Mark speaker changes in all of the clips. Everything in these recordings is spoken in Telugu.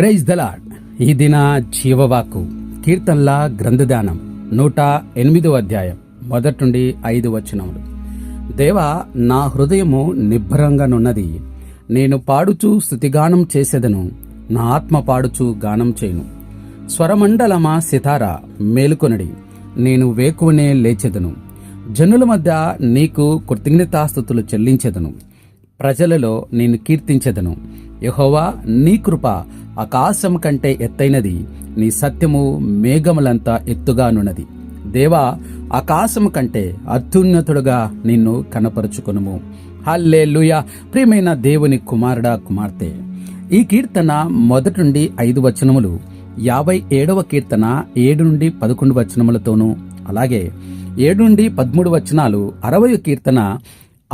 Speaker 1: ప్రైజ్ దలాడ్ ఈ దిన జీవవాకు కీర్తనల గ్రంథదానం నూట ఎనిమిదో అధ్యాయం మొదటి నుండి ఐదు వచనములు. దేవా నా హృదయము నిబ్బరంగానున్నది నేను పాడుచు స్థుతిగానం చేసేదను నా ఆత్మ పాడుచు గానం చేయను. స్వరమండలమా సితార మేలుకొనడి నేను వేకువనే లేచెదను. జనుల మధ్య నీకు కృతజ్ఞతాస్థుతులు చెల్లించెదను. ప్రజలలో నేను కీర్తించెదను. యహోవా నీ కృప ఆకాశం కంటే ఎత్తైనది. నీ సత్యము మేఘములంతా ఎత్తుగానున్నది. దేవా ఆకాశం కంటే అత్యున్నతుడుగా నిన్ను కనపరుచుకునుము. హల్లే ప్రియమైన దేవుని కుమారుడా కుమార్తె! ఈ కీర్తన మొదటి నుండి ఐదు వచనములు యాభై ఏడవ కీర్తన ఏడు నుండి పదకొండు వచనములతోనూ అలాగే ఏడు నుండి పదమూడు వచనాలు అరవై కీర్తన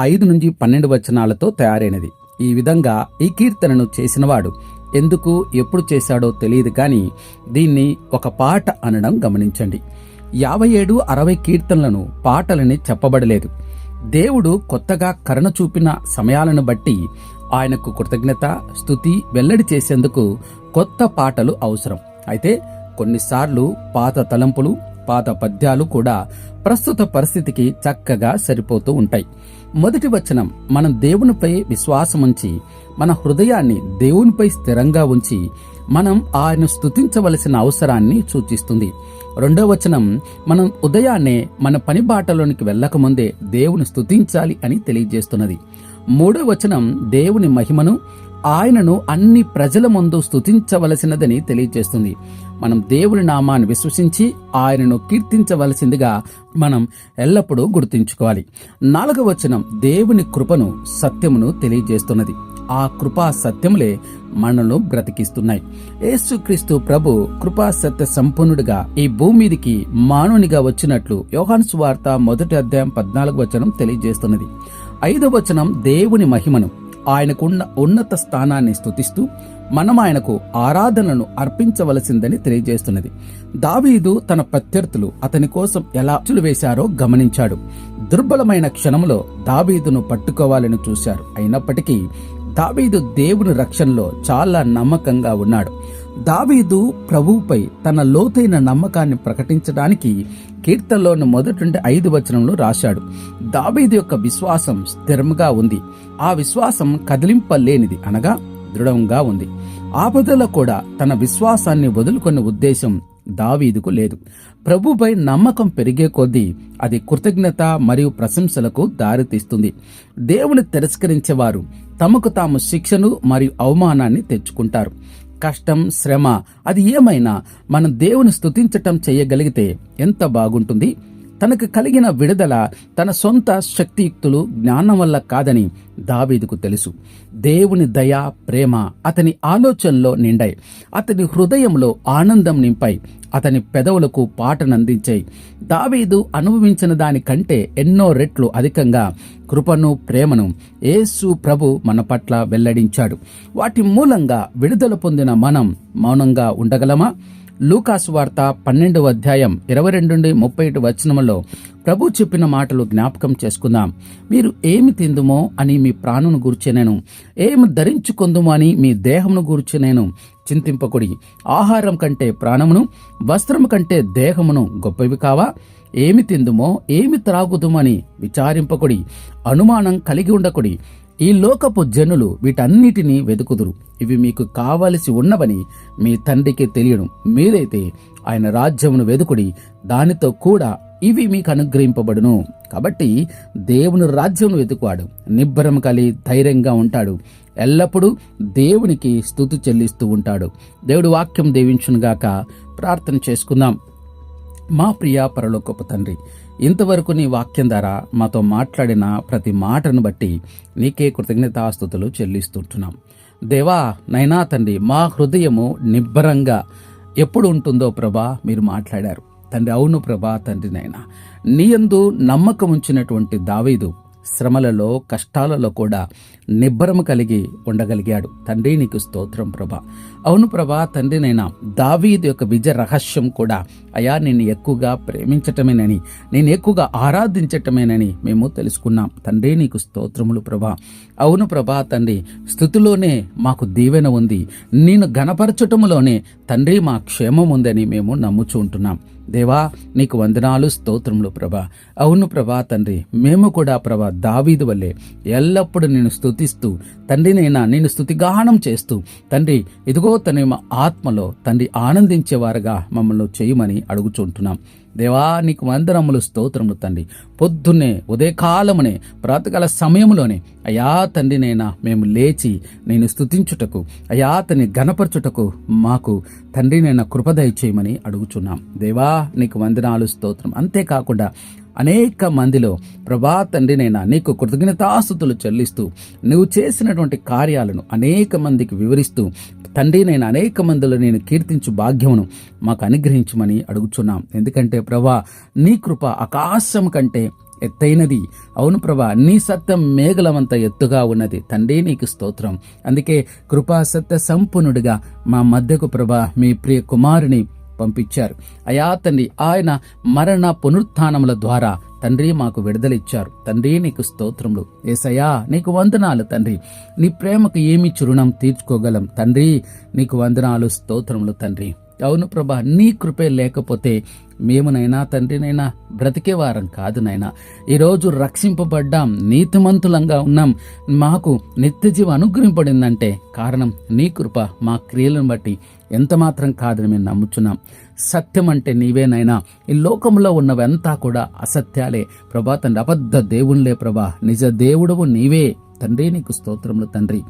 Speaker 1: ఐదు నుంచి పన్నెండు వచనాలతో తయారైనది. ఈ విధంగా ఈ కీర్తనను చేసినవాడు ఎందుకు ఎప్పుడు చేశాడో తెలియదు కానీ దీన్ని ఒక పాట అనడం గమనించండి. యాభై ఏడు అరవై కీర్తనలను పాటలని చెప్పబడలేదు. దేవుడు కొత్తగా కరుణ చూపిన సమయాలను బట్టి ఆయనకు కృతజ్ఞత స్థుతి వెల్లడి చేసేందుకు కొత్త పాటలు అవసరం. అయితే కొన్నిసార్లు పాత తలంపులు పాత పద్యాలు కూడా ప్రస్తుత పరిస్థితికి చక్కగా సరిపోతూ ఉంటాయి. మొదటి వచనం మనం దేవునిపై విశ్వాసముంచి మన హృదయాన్ని దేవునిపై స్థిరంగా ఉంచి మనం ఆయన స్థుతించవలసిన అవసరాన్ని సూచిస్తుంది. రెండో వచనం మనం ఉదయాన్నే మన పని బాటలోనికి వెళ్ళకముందే దేవుని స్తుతించాలి అని తెలియజేస్తున్నది. మూడో వచనం దేవుని మహిమను ఆయనను అన్ని ప్రజల ముందు స్తుతించవలసినదని తెలియజేస్తుంది. మనం దేవుని నామాన్ని విశ్వసించి ఆయనను కీర్తించవలసిందిగా మనం ఎల్లప్పుడూ గుర్తుంచుకోవాలి. నాలుగవ వచనం దేవుని కృపను సత్యమును తెలియజేస్తున్నది. ఆ కృపా సత్యములే మనను బ్రతికిస్తున్నాయి. యేసుక్రీస్తు ప్రభు కృపా సత్య సంపన్నుడిగా ఈ భూమి మీదికి మానవునిగా వచ్చినట్లు యోహాన్స్ వార్త మొదటి అధ్యాయం పద్నాలుగు వచనం తెలియజేస్తున్నది. ఐదవ వచనం దేవుని మహిమను. ఆయనకున్న ఉన్నత స్థానాన్ని స్థుతిస్తూ మనం ఆయనకు ఆరాధనను అర్పించవలసిందని తెలియజేస్తున్నది. దావీదు తన ప్రత్యర్థులు అతని కోసం ఎలా అచ్చులు వేశారో గమనించాడు. దుర్బలమైన క్షణంలో దావీదును పట్టుకోవాలని చూశారు. అయినప్పటికీ దావీదు దేవుని రక్షణలో చాలా నమ్మకంగా ఉన్నాడు. దావీదు ప్రభువుపై తన లోతైన నమ్మకాన్ని ప్రకటించడానికి కీర్తనలోని మొదటి ఐదు వచనంలో రాశాడు. దావీదు యొక్క విశ్వాసం స్థిరంగా ఉంది. ఆ విశ్వాసం కదిలింపలేనిది అనగా దృఢంగా ఉంది. ఆపదలో కూడా తన విశ్వాసాన్ని వదులుకునే ఉద్దేశం దావీదుకు లేదు. ప్రభుపై నమ్మకం పెరిగే కొద్దీ అది కృతజ్ఞత మరియు ప్రశంసలకు దారితీస్తుంది. దేవుని తిరస్కరించేవారు తమకు తాము శిక్షను మరియు అవమానాన్ని తెచ్చుకుంటారు. కష్టం శ్రమ అది ఏమైనా మనం దేవుని స్తుతించటం చేయగలిగితే ఎంత బాగుంటుంది? తనకు కలిగిన విడుదల తన సొంత శక్తియుక్తులు జ్ఞానం వల్ల కాదని దావీదుకు తెలుసు. దేవుని దయ ప్రేమ అతని ఆలోచనలో నిండాయి. అతని హృదయంలో ఆనందం నింపాయి. అతని పెదవులకు పాటనందించాయి. దావీదు అనుభవించిన దానికంటే ఎన్నో రెట్లు అధికంగా కృపను ప్రేమను యేసు ప్రభు మన పట్ల వెల్లడించాడు. వాటి మూలంగా విడుదల పొందిన మనం మౌనంగా ఉండగలమా? లూకాసు వార్త పన్నెండవ అధ్యాయం ఇరవై రెండు నుండి ముప్పై ఏడు వచనములో ప్రభు చెప్పిన మాటలు జ్ఞాపకం చేసుకుందాం. మీరు ఏమి తిందుమో అని మీ ప్రాణును గూర్చెనేను ఏమి ధరించుకుందుమో అని మీ దేహమును గూర్చెనేను చింతింపకుడి. ఆహారం కంటే ప్రాణమును వస్త్రము కంటే దేహమును గొప్పవి కావా? ఏమి తిందుమో ఏమి త్రాగుదుమని విచారింపకుడి. అనుమానం కలిగి ఉండకుడి. ఈ లోకపు జనులు వీటన్నిటినీ వెతుకుదురు. ఇవి మీకు కావలసి ఉన్నవని మీ తండ్రికి తెలియను. మీరైతే ఆయన రాజ్యమును వెదుకుడి దానితో కూడా ఇవి మీకు అనుగ్రహింపబడును. కాబట్టి దేవుని రాజ్యమును వెతుకువాడు నిబ్బరం కలి ధైర్యంగా ఉంటాడు. ఎల్లప్పుడూ దేవునికి స్థుతి చెల్లిస్తూ ఉంటాడు. దేవుడు వాక్యం దీవించునుగాక ప్రార్థన చేసుకుందాం. మా ప్రియ పరలోకపు తండ్రి ఇంతవరకు నీ వాక్యం ద్వారా మాతో మాట్లాడిన ప్రతి మాటను బట్టి నీకే కృతజ్ఞతాస్థుతులు చెల్లిస్తుంటున్నాం. దేవా నైనా తండ్రి మా హృదయము నిబ్బరంగా ఎప్పుడు ఉంటుందో ప్రభా మీరు మాట్లాడారు. తండ్రి అవును ప్రభా తండ్రి నైనా. నీయందు నమ్మకం ఉంచినటువంటి దావీదు శ్రమలలో కష్టాలలో కూడా నిబ్బరము కలిగి ఉండగలిగాడు. తండ్రి నీకు స్తోత్రం ప్రభా. అవును ప్రభా తండ్రినైనా దావీద్ యొక్క విజయ రహస్యం కూడా అయా నేను ఎక్కువగా ప్రేమించటమేనని నేను ఎక్కువగా ఆరాధించటమేనని మేము తెలుసుకున్నాం. తండ్రి నీకు స్తోత్రములు ప్రభా. అవును ప్రభా తండ్రి స్థుతిలోనే మాకు దీవెన ఉంది. నేను గణపరచటములోనే తండ్రి మా క్షేమం ఉందని మేము నమ్ముచూ ఉంటున్నాం దేవా నీకు వందనాలు స్తోత్రములు ప్రభా. అవును ప్రభా తండ్రి మేము కూడా ప్రభా దావీదు వల్లే ఎల్లప్పుడూ నేను స్తుతిస్తూ తండ్రినైనా నేను స్తుతిగానం చేస్తూ తండ్రి ఇదిగో తన ఆత్మలో తండ్రి ఆనందించేవారుగా మమ్మల్ని చేయమని అడుగుచుంటున్నాం. దేవా నీకు వందనములు స్తోత్రములు తండ్రి. పొద్దున్నే ఉదయకాలమునే ప్రాతకాల సమయంలోనే అయా తండ్రినైనా మేము లేచి నేను స్తుతించుటకు అయా తని గణపరచుటకు మాకు తండ్రినైనా కృపదయ చేయమని అడుగుచున్నాం. దేవా నీకు వందనాలు స్తోత్రం అంతేకాకుండా అనేక మందిలో ప్రభా తండ్రినైనా నీకు కృతజ్ఞతాస్థుతులు చెల్లిస్తూ నువ్వు చేసినటువంటి కార్యాలను అనేక మందికి వివరిస్తూ తండ్రి నేను అనేక మందిలో నేను కీర్తించు భాగ్యమును మాకు అనుగ్రహించమని అడుగుచున్నాం. ఎందుకంటే ప్రభా నీ కృప ఆకాశం కంటే ఎత్తైనది. అవును ప్రభా నీ సత్యం మేఘలమంత ఎత్తుగా ఉన్నది. తండ్రి నీకు స్తోత్రం. అందుకే కృపా సత్య సంపన్నుడిగా మా మధ్యకు ప్రభా మీ ప్రియ కుమారుని పంపించారు. అయా తండ్రి ఆయన మరణ పునరుత్నముల ద్వారా తండ్రి మాకు విడుదలిచ్చారు. తండ్రి నీకు స్తోత్రములు. ఏసయ్యా నీకు వందనాలు తండ్రి. నీ ప్రేమకు ఏమి చురుణం తీర్చుకోగలం తండ్రి. నీకు వందనాలు స్తోత్రములు తండ్రి. అవును ప్రభా నీ కృపే లేకపోతే మేమునైనా తండ్రినైనా బ్రతికేవారం కాదు నైనా ఈరోజు రక్షింపబడ్డాం నీతిమంతులంగా ఉన్నాం. మాకు నిత్యజీవ అనుగ్రహింపడిందంటే కారణం నీ కృప మా క్రియలను బట్టి. ఎంత మాత్రం కాదని మేము నమ్ముచున్నాం. సత్యం అంటే నీవేనైనా ఈ లోకంలో ఉన్నవంతా కూడా అసత్యాలే. ప్రభా తండ్రి అబద్ధ దేవునిలే ప్రభా. నిజ దేవుడవు నీవే. తండ్రి నీకు స్తోత్రములు తండ్రి.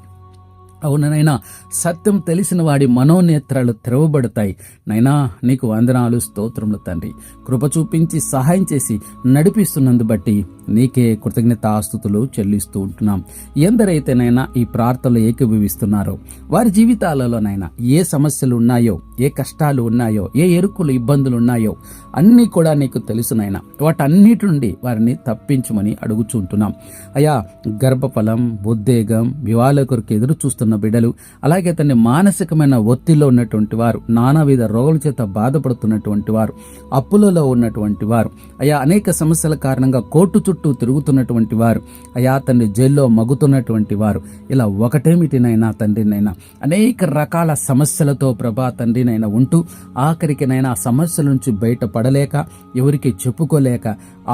Speaker 1: అవుననైనా సత్యం తెలిసిన వాడి మనోనేత్రాలు తెరవబడతాయి. నైనా నీకు వందనాలు స్తోత్రములు తండ్రి. కృప చూపించి సహాయం చేసి నడిపిస్తున్నందు బట్టి నీకే కృతజ్ఞతాస్తుతులు చెల్లిస్తూ ఉంటున్నాం. ఎందరైతేనైనా ఈ ప్రార్థనలు ఏకీభవిస్తున్నారో వారి జీవితాలలోనైనా ఏ సమస్యలు ఉన్నాయో ఏ కష్టాలు ఉన్నాయో ఏ ఎరుకులు ఇబ్బందులు ఉన్నాయో అన్నీ కూడా నీకు తెలుసునైనా వాటన్నిటి నుండి వారిని తప్పించమని అడుగుచుంటున్నాం అయా గర్భఫలం ఉద్వేగం వివాహాల కొరకు ఎదురు చూస్తున్న బిడ్డలు అలాగే తన మానసికమైన ఒత్తిడిలో ఉన్నటువంటి వారు నానావిధ రోగుల చేత బాధపడుతున్నటువంటి వారు అప్పులలో ఉన్నటువంటి వారు అయా అనేక సమస్యల కారణంగా కోర్టు చుట్టూ తిరుగుతున్నటువంటి వారు అయా తండ్రి జైల్లో మగుతున్నటువంటి వారు ఇలా ఒకటేమిటినైనా తండ్రినైనా అనేక రకాల సమస్యలతో ప్రభా తండ్రినైనా ఉంటూ ఆఖరికినైనా ఆ సమస్యల నుంచి బయటపడలేక ఎవరికి చెప్పుకోలేక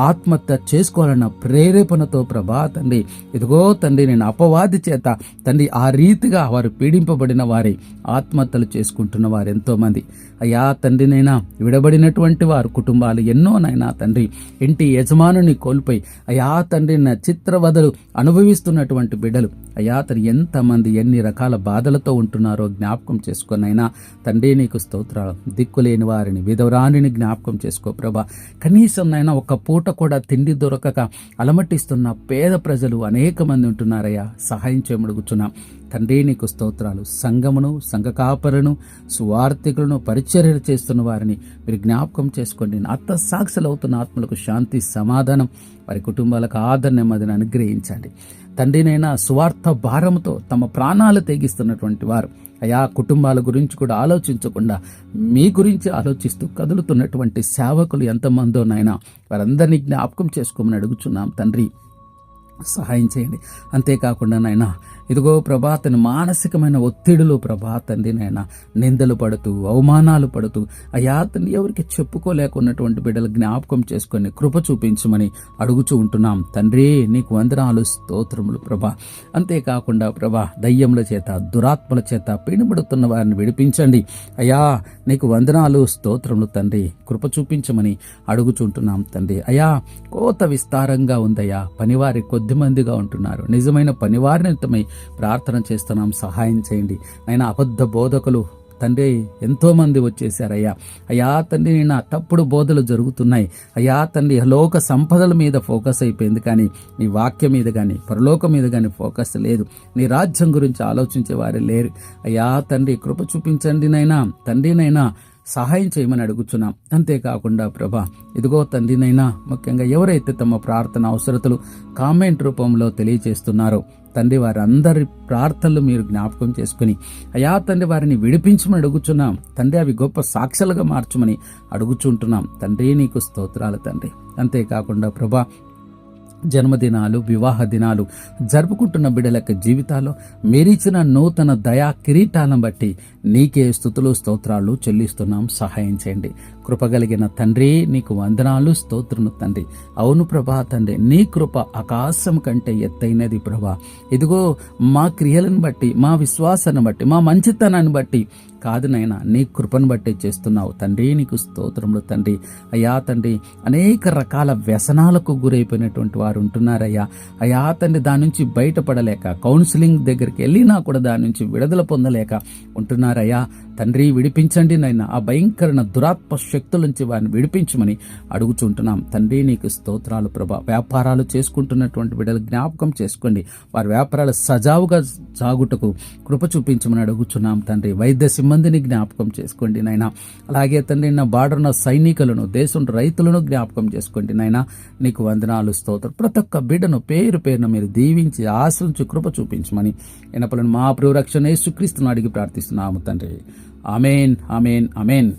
Speaker 1: ఆత్మహత్య చేసుకోవాలన్న ప్రేరేపణతో ప్రభా తండ్రి ఇదిగో తండ్రి నేను అపవాది చేత తండ్రి ఆ రీతిగా వారు పీడింపబడిన వారి ఆత్మహత్యలు చేసుకుంటున్న వారు ఎంతోమంది. అయ్యా తండ్రినైనా విడబడినటువంటి వారు కుటుంబాలు ఎన్నోనైనా తండ్రి ఇంటి యజమానుని కోల్పోయి అయా తండ్రి నా చిత్రవదలు అనుభవిస్తున్నటువంటి బిడ్డలు. అయా తండ్రి ఎంతమంది ఎన్ని రకాల బాధలతో ఉంటున్నారో జ్ఞాపకం చేసుకొనైనా తండ్రి నీకు స్తోత్రాలు. దిక్కులేని వారిని విధవరాణిని జ్ఞాపకం చేసుకో ప్రభా. కనీసం నైనా ఒక పూట కూడా తిండి దొరకక అలమటిస్తున్న పేద ప్రజలు అనేక మంది ఉంటున్నారయ్యా. సహాయం చేయమడుగుచున్నాం. తండ్రి నీకు స్తోత్రాలు. సంఘమును సంఘ కాపరును సువార్థికులను పరిచర్యలు చేస్తున్న వారిని మీరు జ్ఞాపకం చేసుకోండి. అత్త సాక్షులు అవుతున్న ఆత్మలకు శాంతి సమాధానం వారి కుటుంబాలకు ఆదరణ నెమ్మదిని అనుగ్రహించండి. తండ్రినైనా స్వార్థ భారంతో తమ ప్రాణాలు తెగిస్తున్నటువంటి వారు. అయా కుటుంబాల గురించి కూడా ఆలోచించకుండా మీ గురించి ఆలోచిస్తూ కదులుతున్నటువంటి సేవకులు ఎంతమందోనైనా వారందరినీ జ్ఞాపకం చేసుకోమని అడుగుచున్నాం. తండ్రి సహాయం చేయండి. అంతేకాకుండా నాయన ఇదిగో ప్రభా తన మానసికమైన ఒత్తిడిలో ప్రభా తండ్రి నాయన నిందలు పడుతూ అవమానాలు పడుతూ అయ్యా తండ్రి ఎవరికి చెప్పుకోలేకున్నటువంటి బిడ్డలు జ్ఞాపకం చేసుకొని కృప చూపించమని అడుగుచూ ఉంటున్నాం. తండ్రి నీకు వందనాలు స్తోత్రములు ప్రభా. అంతేకాకుండా ప్రభా దయ్యముల చేత దురాత్మల చేత పీడిపడుతున్న వారిని విడిపించండి. అయా నీకు వందనాలు స్తోత్రములు తండ్రి కృప చూపించమని అడుగుచుంటున్నాం తండ్రి. అయా కోత విస్తారంగా ఉందయ్యా పనివారి కొద్ది కొద్దిమందిగా ఉంటున్నారు. నిజమైన పనివారి నిమిత్తమై ప్రార్థన చేస్తున్నాం. సహాయం చేయండి. అయినా అబద్ధ బోధకులు తండ్రి ఎంతోమంది వచ్చేసారయ్యా అయ్యా తండ్రి నా తప్పుడు బోధలు జరుగుతున్నాయి. అయ్యా తండ్రి లోక సంపదల మీద ఫోకస్ అయిపోయింది కానీ నీ వాక్యం మీద కానీ పరలోకం మీద కానీ ఫోకస్ లేదు. నీ రాజ్యం గురించి ఆలోచించే వారు లేరు. అయ్యా తండ్రి కృప చూపించండి నైనా. తండ్రినైనా సహాయం చేయమని అడుగుచున్నాం. అంతేకాకుండా ప్రభా ఇదిగో తండ్రినైనా ముఖ్యంగా ఎవరైతే తమ ప్రార్థన అవసరతలు కామెంట్ రూపంలో తెలియజేస్తున్నారో తండ్రి వారందరి ప్రార్థనలు మీరు జ్ఞాపకం చేసుకుని అయా తండ్రి వారిని విడిపించమని అడుగుచున్నాం తండ్రి అవి గొప్ప సాక్షులుగా మార్చమని అడుగుచుంటున్నాం. తండ్రి నీకు స్తోత్రాలు తండ్రి. అంతేకాకుండా ప్రభా జన్మదినాలు వివాహ దినాలు జరుపుకుంటున్న బిడ్డల యొక్క జీవితాల్లో మీరిచ్చిన నూతన దయా కిరీటాలను బట్టి నీకే స్థుతులు స్తోత్రాలు చెల్లిస్తున్నాం. సహాయం చేయండి. కృపగలిగిన తండ్రి నీకు వందనాలు స్తోత్రును తండ్రి. అవును ప్రభా తండ్రి నీ కృప ఆకాశం కంటే ఎత్తైనది ప్రభా. ఇదిగో మా క్రియలను బట్టి మా విశ్వాసాన్ని బట్టి మా మంచితనాన్ని బట్టి కాదు నైనా నీ కృపను బట్టి చేస్తున్నావు. తండ్రి నీకు స్తోత్రములు తండ్రి. అయ్యా తండ్రి అనేక రకాల వ్యసనాలకు గురైపోయినటువంటి వారు ఉంటున్నారయ్యా. అయ్యా తండ్రి దాని నుంచి బయటపడలేక కౌన్సిలింగ్ దగ్గరికి వెళ్ళినా కూడా దాని నుంచి విడుదల పొందలేక ఉంటున్నారయ్యా. తండ్రి విడిపించండి నైనా ఆ భయంకరణ దురాత్మ శక్తుల నుంచి వారిని విడిపించమని అడుగుచుంటున్నాం తండ్రి నీకు స్తోత్రాలు ప్రభా. వ్యాపారాలు చేసుకుంటున్నటువంటి బిడ్డలు జ్ఞాపకం చేసుకోండి. వారి వ్యాపారాలు సజావుగా సాగుటకు కృప చూపించమని అడుగుచున్నాం తండ్రి. వైద్య మందిని జ్ఞాపకం చేసుకోండి నాయన. అలాగే తండ్రి నా బార్డర్న సైనికులను దేశం రైతులను జ్ఞాపకం చేసుకోండి నాయన. నీకు వందనాలు స్తోత్రం ప్రతి ఒక్క బిడ్డను పేరు పేరున మీరు దీవించి ఆశ్రయించి కృప చూపించమని ఎనపలను మా ప్రియ రక్షణ యేసుక్రీస్తును అడిగి ప్రార్థిస్తున్నాము తండ్రి. అమేన్ అమేన్ అమేన్